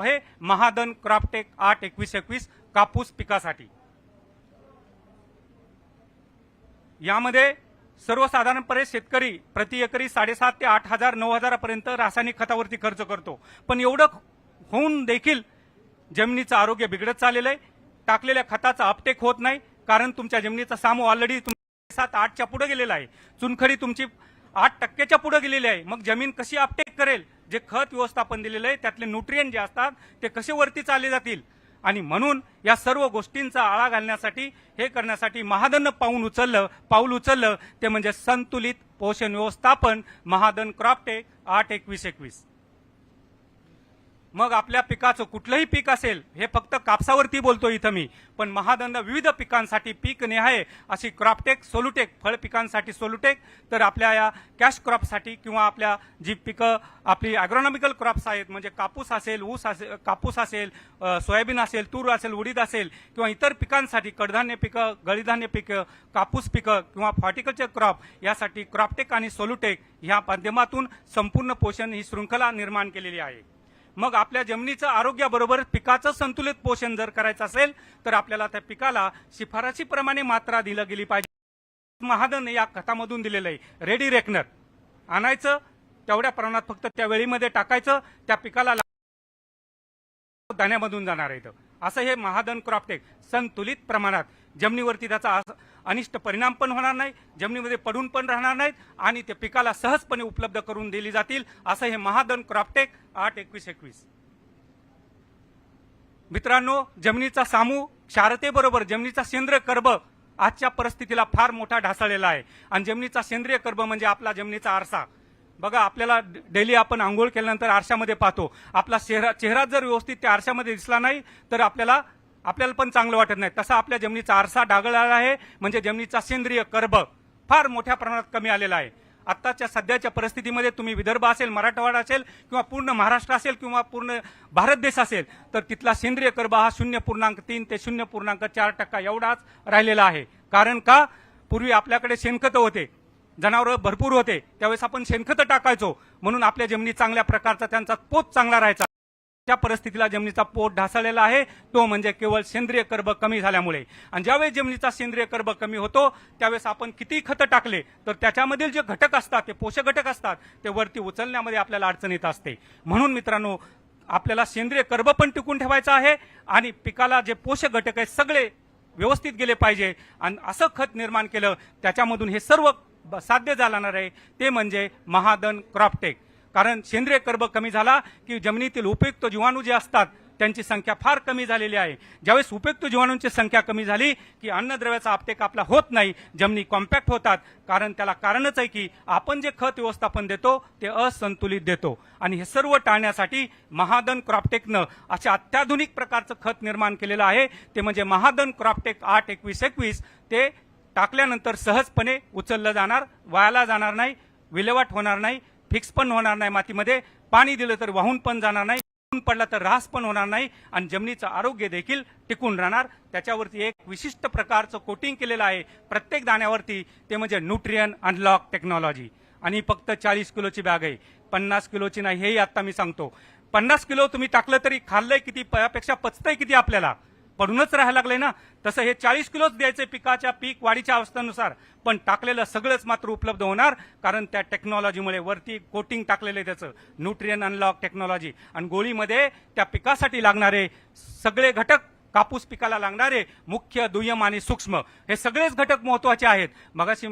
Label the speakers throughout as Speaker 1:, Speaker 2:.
Speaker 1: आहे महादन क्राफ्टेक आठ एकवीस एकवीस कापूस पिकासाठी. यामध्ये सर्वसाधारणपणे शेतकरी प्रति एकरी साडेसात ते आठ हजार नऊ हजारापर्यंत रासायनिक खतावरती खर्च करतो. पण एवढं होऊन देखील जमिनीचं आरोग्य बिघडत चाललेलं आहे. टाकलेल्या खताचा अपटेक होत नाही. कारण तुमच्या जमिनीचा सामू ऑलरेडी सात आठच्या पुढे गेलेला आहे. चुनखडी तुमची आठ टक्क्याच्या पुढे गेलेली आहे. मग जमीन कशी अपटेक करेल? जे खत व्यवस्थापन दिलेलं आहे त्यातले न्यूट्रियन जे असतात ते कसे वरती चालले जातील? आणि म्हणून या सर्व गोष्टींचा आळा घालण्यासाठी हे करण्यासाठी महादन पाऊल उचललं पाऊल उचललं ते म्हणजे संतुलित पोषण व्यवस्थापन महादन क्रॉपटेक आठ एकवीस एकवीस. मग आपल्या पिकाचं कुठलंही पीक असेल हे फक्त कापसावरती बोलतो इथं मी. पण महादंड विविध पिकांसाठी पीक निहाय अशी क्रॉपटेक सोलुटेक फळ पिकांसाठी सोलुटेक तर आपल्या या कॅश क्रॉपसाठी किंवा आपल्या जी पिकं आपली ॲग्रॉनॉमिकल क्रॉप्स आहेत म्हणजे कापूस असेल ऊस असेल कापूस असेल सोयाबीन असेल तूर असेल उडीद असेल किंवा इतर पिकांसाठी कडधान्य पिकं गळीधान्य पिकं कापूस पिकं किंवा हॉर्टिकल्चर क्रॉप यासाठी क्रॉपटेक आणि सोलुटेक ह्या माध्यमातून संपूर्ण पोषण ही शृंखला निर्माण केलेली आहे. मग आपल्या जमिनीचं आरोग्याबरोबर पिकाचं संतुलित पोषण जर करायचं असेल तर आपल्याला त्या पिकाला शिफारशीप्रमाणे मात्रा दिलं गेली पाहिजे. महादन या खतामधून दिलेलं आहे रेडी रेकनर. आणायचं तेवढ्या प्रमाणात फक्त त्या वेळीमध्ये टाकायचं त्या पिकाला दाण्यामधून जाणार आहे असं हे महादन क्रॉपटेक संतुलित प्रमाणात जमिनीवरती त्याचा अस- अनिष्ट परिणाम पण होणार नाही जमिनीमध्ये पडून पण राहणार नाहीत आणि ते पिकाला सहजपणे उपलब्ध करून दिली जातील असं हे महादन क्रॉपटेक आठ एकवीस एकवीस. मित्रांनो जमिनीचा सामू क्षारतेबरोबर जमिनीचा सेंद्रिय कर्ब आजच्या परिस्थितीला फार मोठा ढासळलेला आहे. आणि जमिनीचा सेंद्रिय कर्ब म्हणजे आपला जमिनीचा आरसा. बघा आपल्याला डेली आपण आंघोळ केल्यानंतर आरशामध्ये पाहतो. आपला चेहरा चेहरा जर व्यवस्थित त्या आरशामध्ये दिसला नाही तर आपल्याला आपल्याला पण चांगलं वाटत नाही. तसा आपल्या जमिनीचा आरसा डागळला आहे म्हणजे जमिनीचा सेंद्रिय कर्ब फार मोठ्या प्रमाणात कमी आलेला आहे. आत्ताच्या सध्याच्या परिस्थितीमध्ये तुम्ही विदर्भ असेल मराठवाडा असेल किंवा पूर्ण महाराष्ट्र असेल किंवा पूर्ण भारत देश असेल तर तिथला सेंद्रिय कर्ब हा शून्य पूर्णांक तीन ते शून्य पूर्णांक चार टक्का एवढाच राहिलेला आहे. कारण का? पूर्वी आपल्याकडे शेणखतं होते. जनावरं भरपूर होते. त्यावेळेस आपण शेणखतं टाकायचो. म्हणून आपल्या जमिनी चांगल्या प्रकारचा त्यांचा पोत चांगला राहायचा. त्या परिस्थितीला जमिनीचा पोट ढासळलेला आहे. तो म्हणजे केवळ सेंद्रिय कर्ब कमी झाल्यामुळे. आणि ज्यावेळेस जमिनीचा सेंद्रिय कर्ब कमी होतो त्यावेळेस आपण किती खतं टाकले तर त्याच्यामधील जे घटक असतात ते पोषक घटक असतात ते वरती उचलण्यामध्ये आपल्याला अडचण येत असते. म्हणून मित्रांनो आपल्याला सेंद्रिय कर्ब पण टिकून ठेवायचं आहे आणि पिकाला जे पोषक घटक आहेत सगळे व्यवस्थित गेले पाहिजे. आणि असं खत निर्माण केलं त्याच्यामधून हे सर्व ब- साध्य जाणार आहे. ते म्हणजे महादन क्रॉपटेक कारण सेंद्रिय कर्ब कमी झाला की जमिनीतील उपयुक्त जीवाणू जे असतात त्यांची संख्या फार कमी झालेली आहे. ज्यावेळेस उपयुक्त जीवाणूंची संख्या कमी झाली की अन्नद्रव्याचा आपटेक आपला होत नाही जमिनी कॉम्पॅक्ट होतात. कारण त्याला कारणच आहे की आपण जे खत व्यवस्थापन देतो ते असंतुलित देतो. आणि हे सर्व टाळण्यासाठी महादन क्रॉपटेकनं अशा अत्याधुनिक प्रकारचं खत निर्माण केलेलं आहे. ते म्हणजे महादन क्रॉपटेक आठ एकवीस एकवीस ते टाकल्यानंतर सहजपणे उचललं जाणार वायाला जाणार नाही विल्हेवाट होणार नाही. फिक्स पण होणार नाही मातीमध्ये. पाणी दिलं तर वाहून पण जाणार नाही पडला तर रास पण होणार नाही आणि जमिनीचं आरोग्य देखील टिकून राहणार. त्याच्यावरती एक विशिष्ट प्रकारचं कोटिंग केलेलं आहे. प्रत्येक दाण्यावरती ते म्हणजे न्यूट्रियन अनलॉक टेक्नॉलॉजी आणि फक्त चाळीस किलोची बॅग आहे. पन्नास किलोची नाही हेही आता मी सांगतो. पन्नास किलो तुम्ही टाकलं तरी खाल्लंय किती यापेक्षा पचतंय किती आपल्याला? पडूनच राहायला लागलंय ना? तसं हे चाळीस किलोच द्यायचे पिकाच्या पीक वाढीच्या अवस्थेनुसार. पण टाकलेलं सगळंच मात्र उपलब्ध होणार कारण त्या टेक्नॉलॉजीमुळे वरती कोटिंग टाकलेलं आहे त्याचं. न्यूट्रियन अनलॉक टेक्नॉलॉजी आणि गोळीमध्ये त्या पिकासाठी लागणारे सगळे घटक कापूस पिकाला लागणारे मुख्य दुय्यम आणि सूक्ष्म हे सगळेच घटक महत्त्वाचे आहेत. मगाशी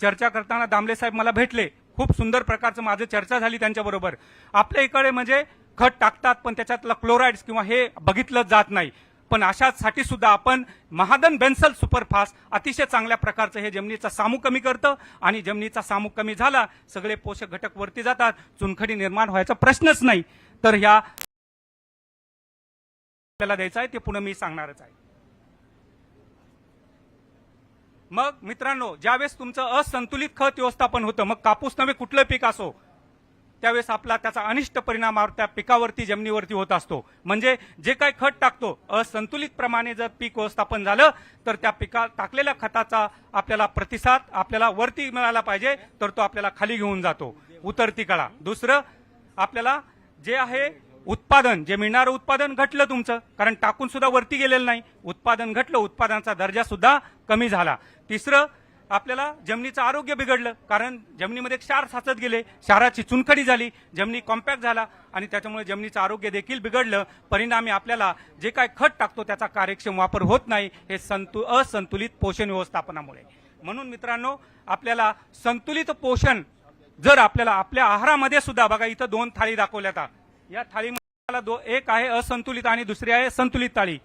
Speaker 1: चर्चा करताना दामले साहेब मला भेटले. खूप सुंदर प्रकारचं माझं चर्चा झाली त्यांच्याबरोबर. आपल्या इकडे म्हणजे खत टाकतात पण त्याच्यातलं क्लोराईड्स किंवा हे बघितलं जात नाही. पण अशासाठी सुद्धा आपण महादन बेन्सल सुपरफास्ट अतिशय चांगल्या प्रकारचं हे जमिनीचा सामू कमी करतं आणि जमिनीचा सामू कमी झाला सगळे पोषक घटक वरती जातात चुनखडी निर्माण व्हायचा प्रश्नच नाही. तर ह्या आपल्याला द्यायचं आहे ते पुन्हा मी सांगणारच आहे. मग मित्रांनो ज्यावेळेस तुमचं असंतुलित खत व्यवस्थापन होतं मग कापूस नव्हे कुठलं पीक असो त्यावेळेस आपला त्याचा अनिष्ट परिणाम त्या पिकावरती जमिनीवरती होत असतो. म्हणजे जे काही खत टाकतो असंतुलित प्रमाणे जर पीक व्यवस्थापन झालं तर त्या पिका टाकलेल्या खताचा आपल्याला प्रतिसाद आपल्याला वरती मिळाला पाहिजे तर तो आपल्याला खाली घेऊन जातो. उतरती कळा. दुसरं आपल्याला जे आहे उत्पादन जे मिळणारं उत्पादन घटलं तुमचं कारण टाकून सुद्धा वरती गेलेलं नाही. उत्पादन घटलं उत्पादनाचा दर्जा सुद्धा कमी झाला. तिसरं आपल्याला जमिनीचं आरोग्य बिघडलं. कारण जमिनीमध्ये क्षार साचत गेले क्षाराची चुनखडी झाली जमिनी कॉम्पॅक्ट झाला आणि त्याच्यामुळे जमिनीचं आरोग्य देखील बिघडलं. परिणामी आपल्याला जे काय खत टाकतो त्याचा कार्यक्षम वापर होत नाही. हे संतु असंतुलित पोषण व्यवस्थापनामुळे. म्हणून मित्रांनो आपल्याला संतुलित पोषण जर आपल्याला आपल्या आहारामध्ये सुद्धा बघा इथं दोन थाळी दाखवल्यात या थाळीमध्ये दो एक आहे असंतुलित आणि दुसरी आहे संतुलित थाळी.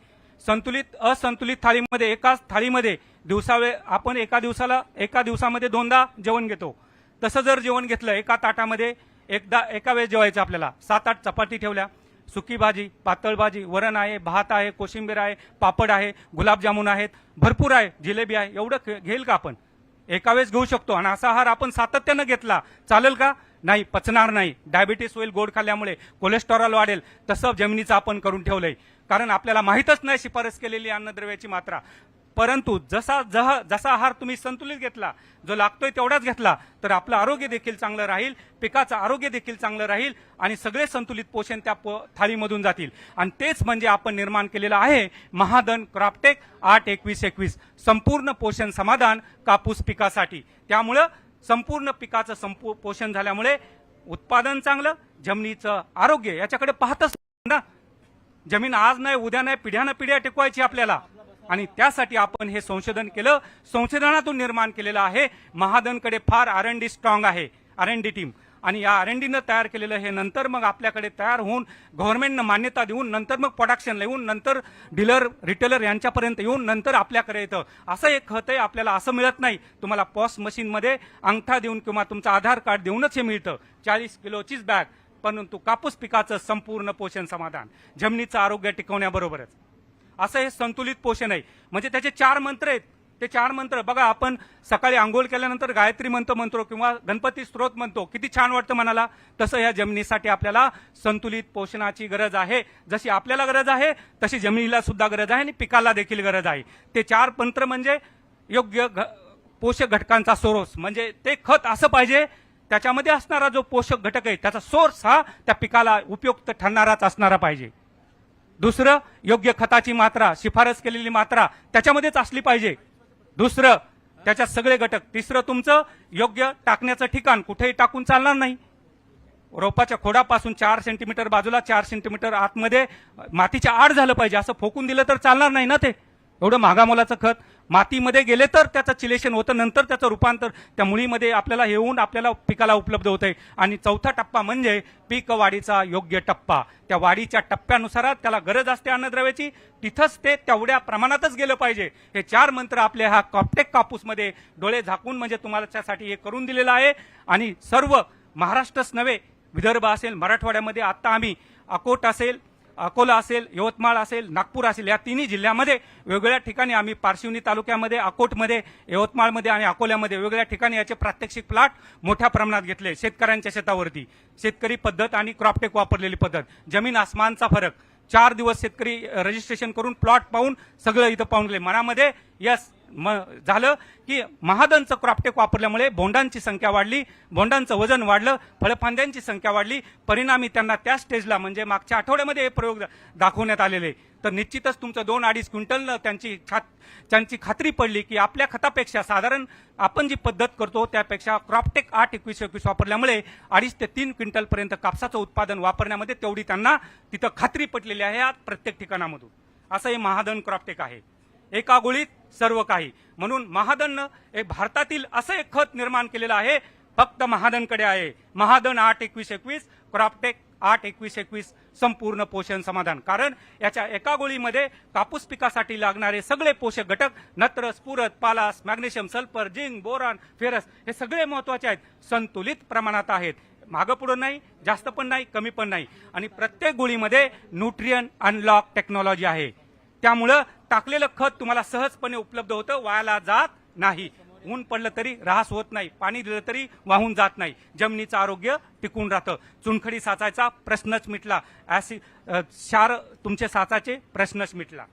Speaker 1: संतुलित असंतुलित थाळीमध्ये एकाच थाळीमध्ये दिवसावे आपण एका दिवसाला एका दिवसामध्ये दोनदा जेवण घेतो. तसं जर जेवण घेतलं एका ताटामध्ये एकदा एका वेळेस जेवायचं आपल्याला. सात आठ चपाती ठेवल्या. सुकी भाजी पातळ भाजी वरण आहे भात आहे कोशिंबीर आहे पापड आहे गुलाबजामुन आहेत भरपूर आहे जिलेबी आहे एवढं खे- घेईल का आपण? एका वेळेस घेऊ शकतो. आणि असा आहार आपण सातत्यानं घेतला चालेल का? नाही पचणार नाही. डायबिटीस होईल गोड खाल्ल्यामुळे कोलेस्टेरॉल वाढेल तसं जमिनीचं आपण करून ठेवलंय. कारण आपल्याला माहीतच नाही शिफारस केलेली अन्नद्रव्याची मात्रा. परंतु जसा जह जसा आहार तुम्ही संतुलित घेतला जो लागतोय तेवढाच घेतला तर आपलं आरोग्य देखील चांगलं राहील पिकाचं आरोग्य देखील चांगलं राहील आणि सगळे संतुलित पोषण त्या पो- थाळीमधून जातील. आणि तेच म्हणजे आपण निर्माण केलेलं आहे महादन क्रॉपटेक आठ एकवीस एकवीस. संपूर्ण पोषण समाधान कापूस पिकासाठी. त्यामुळं संपूर्ण पिकाचं संपू पोषण झाल्यामुळे उत्पादन चांगलं जमिनीचं आरोग्य याच्याकडे पाहतच ना. जमीन आज नाही उद्या नाही पिढ्यानं पिढ्या टिकवायची आपल्याला. आणि त्यासाठी आपण हे संशोधन केलं. संशोधनातून निर्माण केलेलं आहे. महादनकडे फार आर एन डी स्ट्रॉंग आहे. आर एन डी टीम आणि या आर एन डीनं तयार केलेलं हे नंतर मग आपल्याकडे तयार होऊन गव्हर्नमेंटनं मान्यता देऊन नंतर मग प्रोडक्शनला येऊन नंतर डीलर रिटेलर यांच्यापर्यंत येऊन नंतर आपल्याकडे येतं. असं एक खत आहे आपल्याला असं मिळत नाही. तुम्हाला पॉस मशीनमध्ये अंगठा देऊन किंवा तुमचं आधार कार्ड देऊनच हे मिळतं. चाळीस किलोचीच बॅग परंतु कापूस पिकाचं संपूर्ण पोषण समाधान. जमिनीचं आरोग्य टिकवण्याबरोबरच. असं हे संतुलित पोषण आहे. म्हणजे त्याचे चार मंत्र आहेत. ते चार मंत्र बघा आपण सकाळी आंघोळ केल्यानंतर गायत्री मंत्र म्हणतो किंवा गणपती स्त्रोत म्हणतो. किती छान वाटतं मनाला. तसं या जमिनीसाठी आपल्याला संतुलित पोषणाची गरज आहे. जशी आपल्याला गरज आहे तशी जमिनीला सुद्धा गरज आहे आणि पिकाला देखील गरज आहे. ते चार मंत्र म्हणजे योग्य घ- पोषक घटकांचा सोरोस. म्हणजे ते खत असं पाहिजे त्याच्यामध्ये असणारा जो पोषक घटक आहे त्याचा सोर्स हा त्या पिकाला उपयुक्त ठरणाराच असणारा पाहिजे. दुसरं योग्य खताची मात्रा शिफारस केलेली मात्रा त्याच्यामध्येच असली पाहिजे. दुसरं त्याच्यात सगळे घटक. तिसरं तुमचं योग्य टाकण्याचं ठिकाण कुठेही टाकून चालणार नाही. रोपाच्या खोडापासून चार सेंटीमीटर बाजूला चार सेंटीमीटर आतमध्ये मातीच्या आड झालं पाहिजे. असं फोकून दिलं तर चालणार नाही ना ते? एवढं महागा मोलाचं खत मातीमध्ये गेले तर त्याचं चिलेशन होतं नंतर त्याचं रूपांतर. त्या मुळीमध्ये आपल्याला येऊन आपल्याला पिकाला उपलब्ध होत आहे आणि चौथा टप्पा म्हणजे पीक वाढीचा योग्य टप्पा. त्या वाढीच्या टप्प्यानुसार त्याला गरज असते अन्नद्रव्याची. तिथंच ते तेवढ्या प्रमाणातच गेलं पाहिजे. हे चार मंत्र आपले हा कॉप्टेक कापूसमध्ये डोळे झाकून म्हणजे तुम्हाला त्यासाठी हे करून दिलेलं आहे. आणि सर्व महाराष्ट्रच नव्हे विदर्भ असेल मराठवाड्यामध्ये आता आम्ही अकोट असेल अकोला असेल यवतमाळ असेल नागपूर असेल या तिन्ही जिल्ह्यामध्ये वेगवेगळ्या ठिकाणी आम्ही पारशिवनी तालुक्यामध्ये अकोटमध्ये यवतमाळमध्ये आणि अकोल्यामध्ये वेगवेगळ्या ठिकाणी याचे प्रात्यक्षिक प्लॉट मोठ्या प्रमाणात घेतले शेतकऱ्यांच्या शेतावरती. शेतकरी पद्धत आणि क्रॉपटेक वापरलेली पद्धत. जमीन आसमानचा फरक. चार दिवस शेतकरी रजिस्ट्रेशन करून प्लॉट पाहून सगळं इथं पाहून गेले. मनामध्ये यस झालं की महादनचं क्रॉपटेक वापरल्यामुळे बोंडांची संख्या वाढली. बोंडांचं वजन वाढलं फळफांद्यांची संख्या वाढली. परिणामी त्यांना त्या स्टेजला म्हणजे मागच्या आठवड्यामध्ये हे प्रयोग दाखवण्यात आलेले. तर निश्चितच तुमचं दोन अडीच क्विंटलनं त्यांची खात त्यांची खात्री पडली की आपल्या खतापेक्षा साधारण आपण जी पद्धत करतो त्यापेक्षा क्रॉपटेक आठ एकवीस एकवीस वापरल्यामुळे अडीच ते तीन क्विंटलपर्यंत कापसाचं उत्पादन वापरण्यामध्ये तेवढी त्यांना तिथं खात्री पटलेली आहे आज प्रत्येक ठिकाणामधून. असं हे महादन क्रॉपटेक आहे. एका गोळीत सर्व काही. म्हणून महादननं एक भारतातील असं एक खत निर्माण केलेलं आहे फक्त महादनकडे आहे. महादन आठ एकवीस एकवीस क्रॉपटेक आठ एकवीस एकवीस संपूर्ण पोषण समाधान. कारण याच्या एका गोळीमध्ये कापूस पिकासाठी लागणारे सगळे पोषक घटक नत्र स्फुरत पालास magnesium sulphur zinc boron ferrous हे सगळे महत्त्वाचे आहेत. संतुलित प्रमाणात आहेत. मागं पुढं नाही जास्त पण नाही कमी पण नाही. आणि प्रत्येक गोळीमध्ये न्यूट्रियन अनलॉक टेक्नॉलॉजी आहे. त्यामुळं टाकलेलं खत तुम्हाला सहजपणे उपलब्ध होतं वायाला जात नाही. ऊन पडलं तरी ऱ्हास होत नाही पाणी दिलं तरी वाहून जात नाही. जमिनीचं आरोग्य टिकून राहतं. चुनखडी साचायचा प्रश्नच मिटला. ऍसिड क्षार तुमचे साचाचे प्रश्नच मिटला.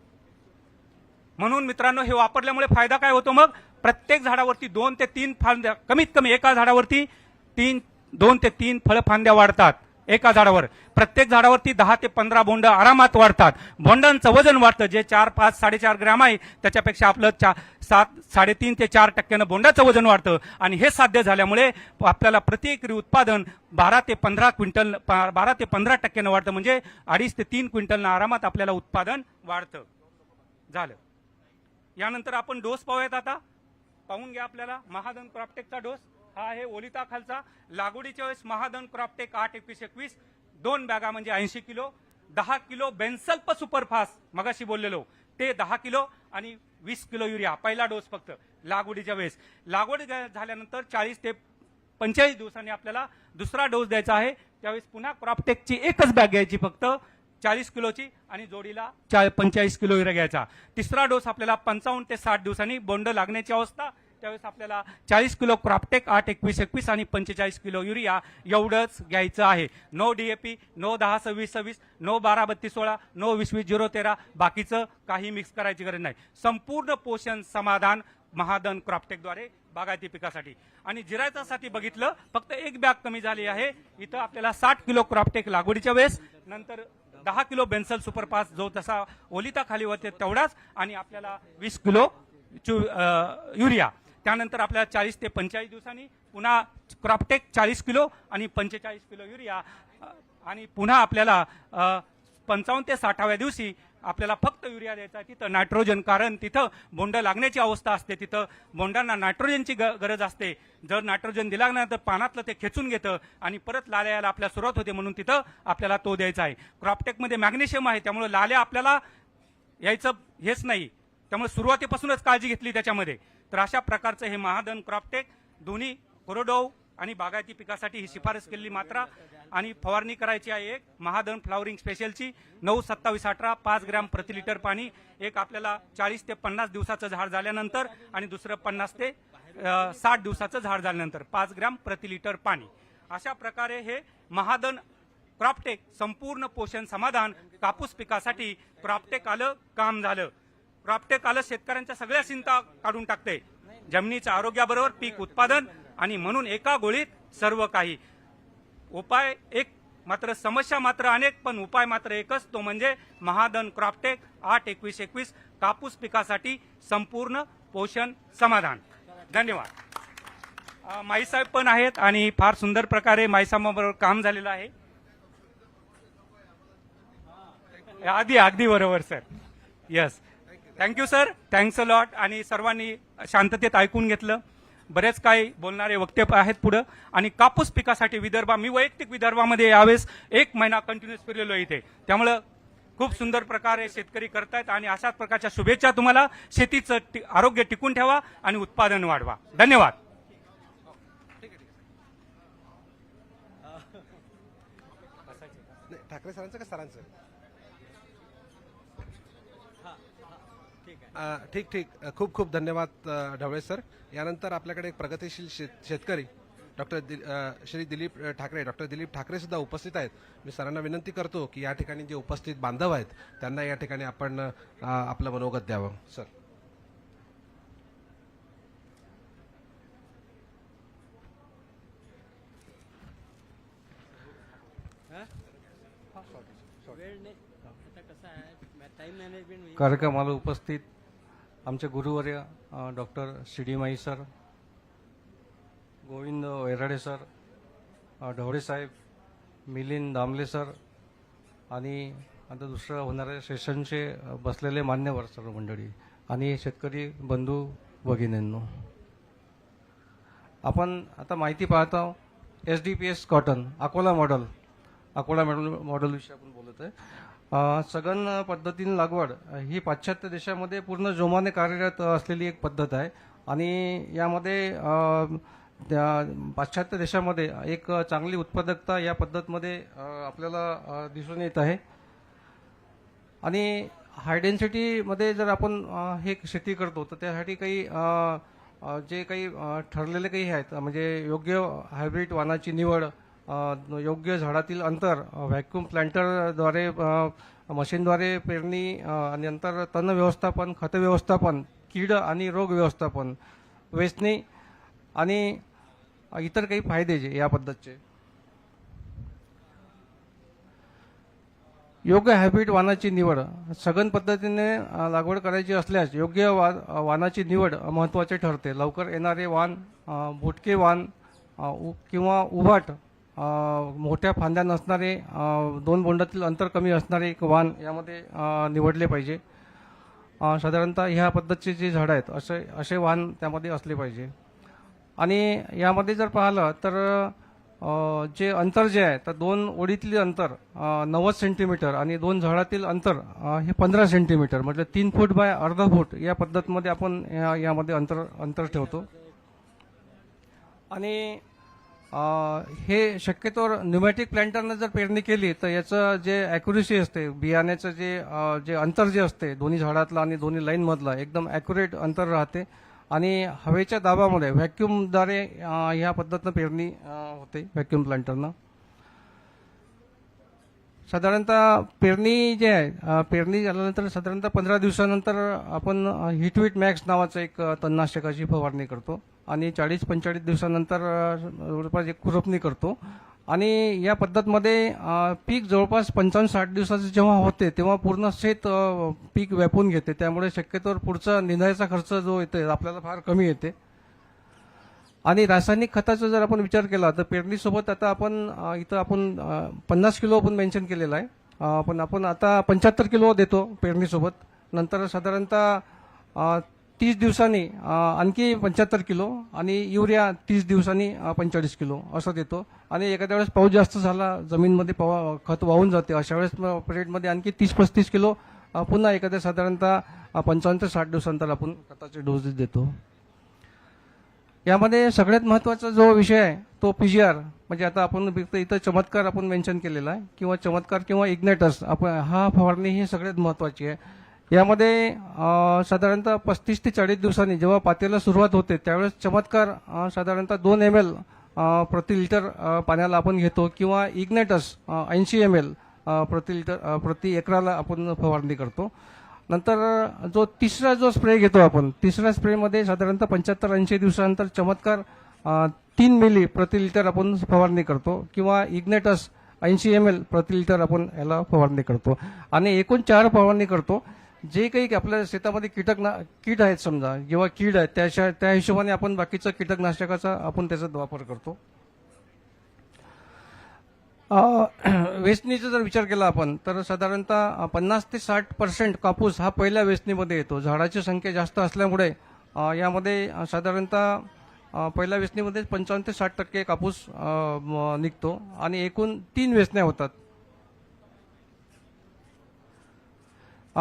Speaker 1: म्हणून मित्रांनो हे वापरल्यामुळे फायदा काय होतो मग? प्रत्येक झाडावरती दोन ते तीन फांद्या कमीत कमी एका झाडावरती तीन दोन ते तीन फळफांद्या वाढतात. एका झाडावर. प्रत्येक झाडावरती दहा ते पंधरा बोंड आरामात वाढतात. बोंडांचं वजन वाढतं. जे चार पाच साडेचार ग्रॅम आहे त्याच्यापेक्षा आपलं चा सात साडेतीन ते चार टक्क्यानं बोंडाचं वजन वाढतं. आणि हे साध्य झाल्यामुळे आपल्याला प्रति एकरी उत्पादन बारा ते पंधरा क्विंटल पा- बारा ते पंधरा टक्क्यानं वाढतं. म्हणजे अडीच ते तीन क्विंटलनं आरामात आपल्याला उत्पादन वाढतं. झालं. यानंतर आपण डोस पाहूयात आता. पाहून घ्या आपल्याला. महादन क्रॉपटेकचा डोस. हा आहे ओलिता खालचा. लागवडीच्या वेळेस महादन क्रॉपटेक आठ एकवीस एकवीस. दोन बॅगा म्हणजे ऐंशी किलो. दहा किलो बेन्सल्प सुपरफास्ट मगाशी बोललेलो. ते दहा किलो आणि वीस किलो युरिया पहिला डोस फक्त लागवडीच्या वेळेस. लागवड झाल्यानंतर चाळीस ते पंचेचाळीस दिवसांनी आपल्याला दुसरा डोस द्यायचा आहे. त्यावेळेस पुन्हा क्रॉपटेकची एकच बॅग घ्यायची फक्त चाळीस किलोची आणि जोडीला चा पंचेचाळीस किलो युरिया घ्यायचा. तिसरा डोस आपल्याला पंचावन्न ते साठ दिवसांनी बोंड लागण्याची अवस्था त्यावेळेस आपल्याला चाळीस किलो क्रॉपटेक आठ एकवीस एकवीस आणि पंचेचाळीस किलो युरिया एवढंच घ्यायचं आहे. नो डीएपी नो दहा सव्वीस सव्वीस नो बारा बत्तीस सोळा नो वीस वीस झिरो तेरा. बाकीचं काही मिक्स करायची गरज नाही. संपूर्ण पोषण समाधान महादन क्रॉपटेकद्वारे बागायती पिकासाठी. आणि जिरायचासाठी बघितलं फक्त एक बॅग कमी झाली आहे. इथं आपल्याला साठ किलो क्रॉपटेक लागवडीच्या वेळेस नंतर दहा किलो बेन्सल सुपरफास्ट जो तसा ओलिता खाली होते तेवढाच आणि आपल्याला वीस किलो चु- युरिया. त्यानंतर आपल्याला चाळीस ते पंचेचाळीस दिवसांनी पुन्हा क्रॉपटेक चाळीस किलो आणि पंचेचाळीस किलो युरिया आणि पुन्हा आपल्याला पंचावन्न ते साठाव्या दिवशी आपल्याला फक्त युरिया द्यायचा तिथं नायट्रोजन कारण तिथं बोंड लागण्याची अवस्था असते. तिथं बोंडांना नायट्रोजनची ग- गरज असते. जर नायट्रोजन दिला नाही तर पानातलं ते खेचून घेतं आणि परत लाल्या यायला आपल्याला सुरुवात होते म्हणून तिथं आपल्याला तो द्यायचा आहे. क्रॉपटेकमध्ये मॅग्नेशियम आहे त्यामुळे लाल्या आपल्याला यायचं हेच नाही. त्यामुळे सुरुवातीपासूनच काळजी घेतली त्याच्यामध्ये. तर अशा प्रकारचं हे महाधन क्रॉपटेक दोन्ही कोरोडो आणि बागायती पिकासाठी ही शिफारस केलेली मात्रा आणि फवारणी करायची आहे एक महाधन फ्लावरिंग स्पेशलची. नऊ सत्तावीस अठरा पाच ग्रॅम प्रति लिटर पाणी एक आपल्याला चाळीस ते पन्नास दिवसाचं झाड झाल्यानंतर आणि दुसरं पन्नास ते साठ दिवसाचं झाड झाल्यानंतर पाच ग्रॅम प्रति लिटर पाणी. अशा प्रकारे हे महाधन क्रॉपटेक संपूर्ण पोषण समाधान कापूस पिकासाठी क्रॉपटेक आलं काम झालं. क्रॉपटेक आलं शेतकऱ्यांच्या सगळ्या चिंता काढून टाकते. जमिनीच्या आरोग्याबरोबर पीक उत्पादन आणि म्हणून एका गोळीत सर्व काही. उपाय एक मात्र समस्या मात्र अनेक पण उपाय मात्र एकच तो म्हणजे महादन क्रॉपटेक आठ एकवीस एकवीस कापूस पिकासाठी संपूर्ण पोषण समाधान. धन्यवाद. माईसाहेब पण आहेत आणि फार सुंदर प्रकारे माईसाहेबांबरोबर काम झालेलं आहे. आधी अगदी बरोबर sir. Yes thank you sir thanks a lot आणि सर्वांनी शांततेत ऐकून घेतलं. बरेच काही बोलणारे वक्ते आहेत पुढं. आणि कापूस पिकासाठी विदर्भा मी वैयक्तिक विदर्भामध्ये यावेळेस एक महिना कंटिन्युअस फिरलेलो इथे. त्यामुळं खूप सुंदर प्रकारे शेतकरी करतायत आणि अशाच प्रकारच्या शुभेच्छा तुम्हाला. शेतीचं टि- आरोग्य टिकून ठेवा आणि उत्पादन वाढवा. धन्यवाद.
Speaker 2: ठाकरे सरांचं का सरांचं? ठीक ठीक. खूप खूप धन्यवाद ढवळे सर. यानंतर आपल्याकडे एक प्रगतिशील शेत- शेतकरी डॉक्टर दि- अ, श्री दिलीप ठाकरे डॉक्टर दिलीप ठाकरे सुद्धा उपस्थित आहेत. मी सरांना विनंती करतो की या ठिकाणी जे उपस्थित बांधव आहेत त्यांना या ठिकाणी आपण आपलं मनोगत द्यावं. सर.
Speaker 3: वेळ नाही. आता कसं आहे? टाइम मॅनेजमेंट
Speaker 4: कार्यक्रमाला उपस्थित आमचे गुरुवर्य doctor Shidimai sir Govind Vairade sir ढवळेसाहेब Dhawale साहेब मिलिंद दामले सर आणि आता दुसरं होणाऱ्या सेशनचे बसलेले मान्यवर सर्व मंडळी आणि शेतकरी बंधू भगिनींनो. आपण आता माहिती पाहतो S D P S cotton Akola model. Akola model मॉडलविषयी आपण बोलत आहे. सघन पद्धतीने लागवड ही पाश्चात्य देशामध्ये पूर्ण जोमाने कार्यरत असलेली एक पद्धत आहे. आणि यामध्ये त्या पाश्चात्य देशामध्ये एक चांगली उत्पादकता या पद्धतमध्ये आपल्याला दिसून येत आहे. आणि हाय डेन्सिटीमध्ये जर आपण हे शेती करतो तर त्यासाठी काही जे काही ठरलेले काही आहेत म्हणजे योग्य हायब्रिड वाहनाची निवड योग्य झाडातील अंतर व्हॅक्यूम प्लांटरद्वारे मशीनद्वारे पेरणी आणि नंतर तण व्यवस्थापन खत व्यवस्थापन कीड आणि रोग व्यवस्थापन वेचणी आणि इतर काही फायदे जे या पद्धतचे. योग्य हॅबिट वानाची निवड सघन पद्धतीने लागवड करायची असल्यास योग्य वा वाणाची निवड महत्त्वाचे ठरते. लवकर येणारे वाण अ, भुटके वाण किंवा उभाट मोठ्या फांद्या नसणारे दोन बोंडातील अंतर कमी असणारे एक वाण यामध्ये निवडले पाहिजे. साधारणतः ह्या पद्धतीचे जे झाडं आहेत असे असे वाण त्यामध्ये असले पाहिजे. आणि यामध्ये जर पाहिलं तर जे अंतर जे आहे तर दोन ओढीतले अंतर नव्वद सेंटीमीटर आणि दोन झाडातील अंतर हे पंधरा सेंटीमीटर म्हणजे तीन फूट बाय अर्धा फूट या पद्धतीमध्ये आपण या- यामध्ये अंतर अंतर ठेवतो. आणि हे शक्यतोवर न्युमॅटिक प्लांटरनं जर पेरणी केली तर याचं जे ॲक्युरेसी असते बियाण्याचं जे जे अंतर जे असते दोन्ही झाडातलं आणि दोन्ही लाईनमधलं एकदम ॲक्युरेट अंतर राहते. आणि हवेच्या दाबामध्ये व्हॅक्यूमद्वारे ह्या पद्धतीनं पेरणी होते व्हॅक्यूम प्लांटरनं साधारणतः पेरणी जे आहे पेरणी झाल्यानंतर साधारणतः पंधरा दिवसानंतर आपण हिटविट मॅक्स नावाचं एक तणनाशकाची फवारणी करतो. आणि चाळीस पंचेचाळीस दिवसानंतर जवळपास एक खुरपणी करतो. आणि या पद्धतमध्ये पीक जवळपास पंचावन्न साठ दिवसाचे जेव्हा होते तेव्हा पूर्ण शेत पीक व्यापून घेते. त्यामुळे शक्यतोवर पुढचा निंदायचा खर्च जो येते आपल्याला फार कमी येते. आणि रासायनिक खताचा जर आपण विचार केला तर पेरणीसोबत आता आपण इथं आपण पन्नास किलो आपण मेन्शन केलेलं आहे. पण आपण आता पंच्याहत्तर किलो देतो पेरणीसोबत. नंतर साधारणतः तीस दिवसांनी आणखी पंच्याहत्तर किलो आणि युरिया तीस दिवसांनी पंचेचाळीस किलो असं देतो. आणि एखाद्या वेळेस पाऊस जास्त झाला जमीनमध्ये पाव खत वाहून जाते अशा वेळेस पिरियडमध्ये आणखी तीस पस्तीस किलो पुन्हा एखाद्या साधारणतः पंचावन्न ते साठ दिवसानंतर आपण खताचे डोसेस देतो. यामध्ये सगळ्यात महत्त्वाचा जो विषय आहे तो पीजीआर म्हणजे आता आपण फक्त इथं चमत्कार आपण मेन्शन केलेला आहे किंवा चमत्कार किंवा इग्नेटर्स आपण हा फवारणी ही सगळ्यात महत्त्वाची आहे. यामध्ये साधारणतः पस्तीस ते चाळीस दिवसांनी जेव्हा पातेला सुरुवात होते त्यावेळेस चमत्कार साधारणतः दोन एम एल प्रति लिटर पाण्याला आपण घेतो किंवा इग्नेटस ऐंशी एम एल प्रति लिटर प्रति एकराला आपण फवारणी करतो. नंतर जो तिसरा जो स्प्रे घेतो आपण तिसऱ्या स्प्रेमध्ये साधारणतः पंच्याहत्तर ऐंशी दिवसानंतर चमत्कार तीन मिली प्रति लिटर आपण फवारणी करतो किंवा इग्नेटस ऐंशी एम एल प्रति लिटर आपण याला फवारणी करतो. आणि एकूण चार फवारणी करतो. जे काही आपल्या शेतामध्ये कीटक कीड आहेत समजा किंवा कीड आहेत त्या त्या हिशोबाने आपण बाकीचं कीटकनाशकाचा आपण त्याचा वापर करतो. अ, वेचणीचा जर विचार केला आपण तर साधारणतः पन्नास ते साठ पर्सेंट कापूस हा पहिल्या वेचणीमध्ये येतो. झाडाची संख्या जास्त असल्यामुळे यामध्ये साधारणतः पहिल्या वेचणीमध्ये पंचावन्न ते साठ टक्के कापूस निघतो. आणि एकूण तीन वेचण्या होतात.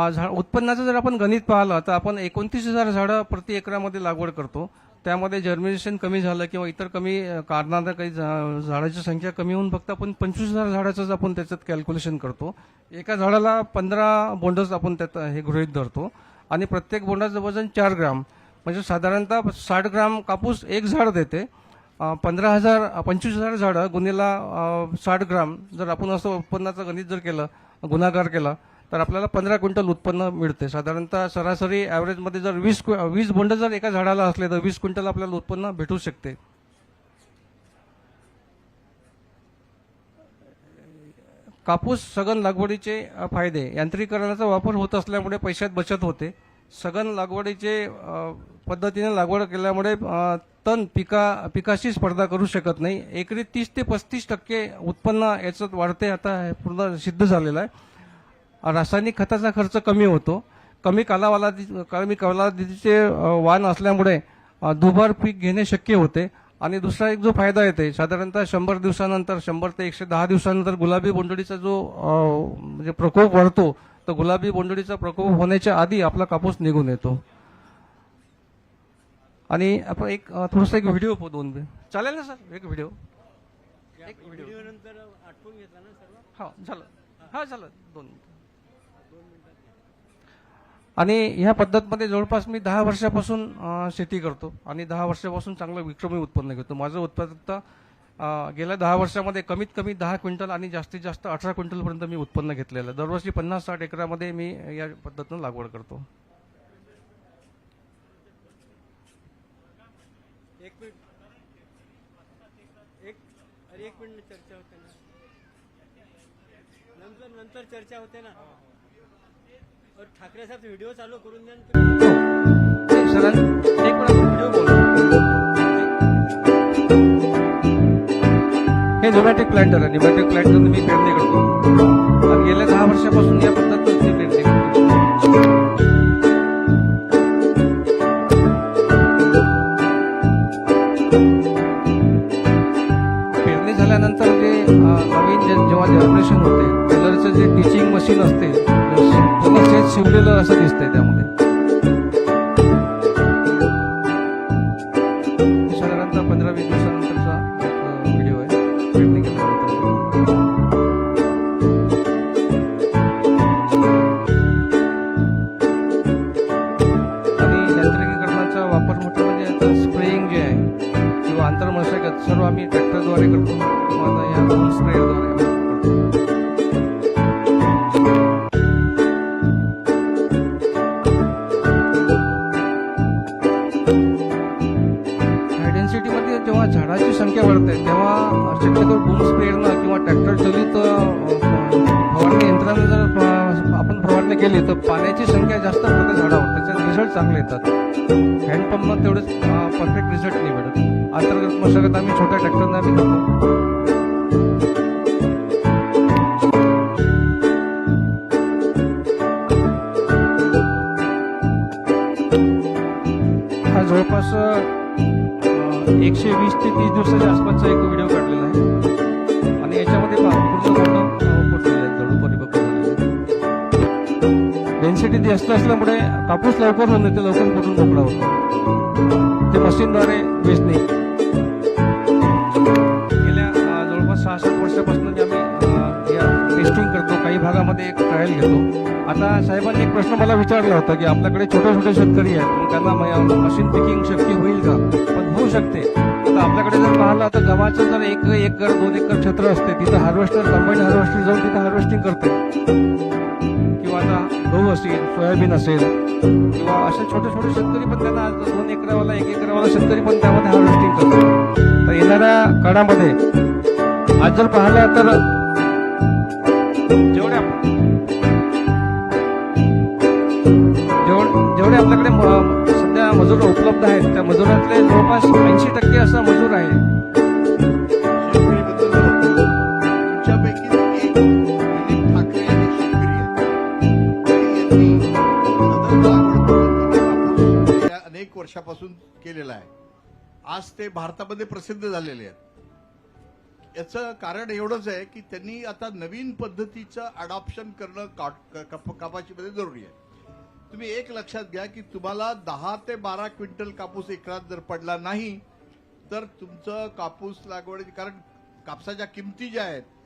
Speaker 4: झाड उत्पन्नाचं जर आपण गणित पाहिलं तर आपण एकोणतीस हजार झाडं प्रति एकरामध्ये लागवड करतो. त्यामध्ये जर्मिनेशन कमी झालं किंवा इतर कमी कारणानं काही झा- झाडाची संख्या कमी होऊन फक्त आपण पंचवीस हजार झाडाचंच आपण त्याच्यात कॅल्क्युलेशन करतो. एका झाडाला पंधरा बोंडच आपण त्यात हे गृहीत धरतो. आणि प्रत्येक बोंडाचं वजन चार ग्राम. म्हणजे साधारणतः साठ ग्राम कापूस एक झाड देते. पंधरा हजार पंचवीस हजार झाडं गुन्हेला साठ ग्राम. जर आपण असं उत्पन्नाचं गणित जर केलं गुन्हागार केला तर आपल्याला पंधरा क्विंटल उत्पन्न मिळते. साधारणतः सरासरी ॲव्हरेजमध्ये जर वीस क्वि- वीस बोंड जर एका झाडाला असले तर वीस क्विंटल आपल्याला उत्पन्न भेटू शकते. कापूस सघन लागवडीचे फायदे. यांत्रिकरणाचा वापर होत असल्यामुळे पैशात बचत होते. सघन लागवडीचे पद्धतीने लागवड केल्यामुळे तण पिका पिकाशी स्पर्धा करू शकत नाही. एकरी तीस ते पस्तीस टक्के उत्पन्न याचं वाढते. आता पूर्ण सिद्ध झालेलं आहे. रासायनिक खताचा खर्च कमी होतो. कमी कालावधी कमी कालावधीचे वाण असल्यामुळे दुबार पीक घेणे शक्य होते. आणि दुसरा एक जो फायदा येते साधारणतः शंभर दिवसानंतर शंभर ते एकशे दहा दिवसानंतर गुलाबी बोंडळीचा जो म्हणजे प्रकोप वाढतो तर गुलाबी बोंडळीचा प्रकोप होण्याच्या आधी आपला कापूस निघून येतो. आणि आपण एक थोडासा एक व्हिडिओ दोन चालेल ना सर? एक व्हिडिओ.
Speaker 3: एक व्हिडिओ. नंतर आठवून घेतला ना सर्व?
Speaker 4: हा झालं. हा झालं. दोन मिनिटं. आणि ह्या पद्धतमध्ये जवळपास मी दहा वर्षापासून शेती करतो आणि दहा वर्षापासून चांगलं विक्रमी उत्पन्न घेतो. माझं उत्पादकता गेल्या दहा वर्षामध्ये कमीत कमी दहा क्विंटल आणि जास्तीत जास्त अठरा क्विंटलपर्यंत मी उत्पन्न घेतलेलं आहे. दरवर्षी पन्नास साठ एकरामध्ये मी या पद्धतीनं लागवड करतो.
Speaker 3: एक मिनिट. एक अरे एक मिनिट चर्चा होते ना. नंतर नंतर चर्चा होते ना. और ठाकरे साहेब व्हिडिओ चालू करून द्या
Speaker 4: हे न्यूमॅटिक प्लांटर आहे न्यूमॅटिक प्लांटर मी पेरणी करतो. आणि गेल्या दहा वर्षापासून या पद्धत मी पेरणी करतो. शिवलेलं असं दिसतंय त्यामध्ये संख्या तेव्हा शक्यतो बूम स्प्रेअरनं किंवा ट्रॅक्टर चलित फवारणी यंत्रानं जर आपण फवारणी केली तर पाण्याची संख्या जास्त पडते झाडावर. त्याचे रिझल्ट चांगले येतात. हँडपंपनं तेवढेच परफेक्ट रिझल्ट नाही मिळत अंतर्गत मशागत आम्ही छोट्या ट्रॅक्टरनं आम्ही करतो. डेन्सिटी जास्त असल्यामुळे कापूस लवकर होऊन येते लवकर कुठून मोकळा होतो. ते मशीनद्वारे वेचणे गेल्या जवळपास सहा सात वर्षापासून जे आम्ही या टेस्टिंग करतो काही भागामध्ये एक ट्रायल घेतो. आता साहेबांनी एक प्रश्न मला विचारला होता की आपल्याकडे छोटे छोटे शेतकरी आहेत मग त्यांना मशीन पिकिंग शक्य होईल का? पण होऊ शकते. आता आपल्याकडे जर पाहिलं तर गव्हाचं जर एक एकर दोन एकर क्षेत्र असते तिथं हार्वेस्टर कंबाईन हार्वेस्टर जाऊन तिथं हार्वेस्टिंग करते. आता गहू असेल सोयाबीन असेल किंवा असे छोटे छोटे शेतकरी पण त्यांना दोन एकरावाला एक एकरावाला शेतकरी पण त्यामध्ये हार्वेस्टिंग करतो. तर येणाऱ्या काळामध्ये आज जर पाहिलं तर जेवढ्या जेवढे जेवढे आपल्याकडे सध्या मजूर उपलब्ध आहेत त्या मजुरातले जवळपास ऐंशी टक्के असा मजूर आहे.
Speaker 5: वर्षापासून केलेला आहे. आज ते भारतामध्ये प्रसिद्ध झालेले आहेत. याचं कारण एवढंच आहे की त्यांनी आता नवीन पद्धतीचं अडॉप्शन करणं का- कप- कपाशीमध्ये जरुरी आहे. तुम्ही एक लक्षात घ्या की तुम्हाला दहा ते बारा क्विंटल कापूस एकरात जर पडला नाही तर तुमचं कापूस लागवड कारण कापसाच्या किमती ज्या आहेत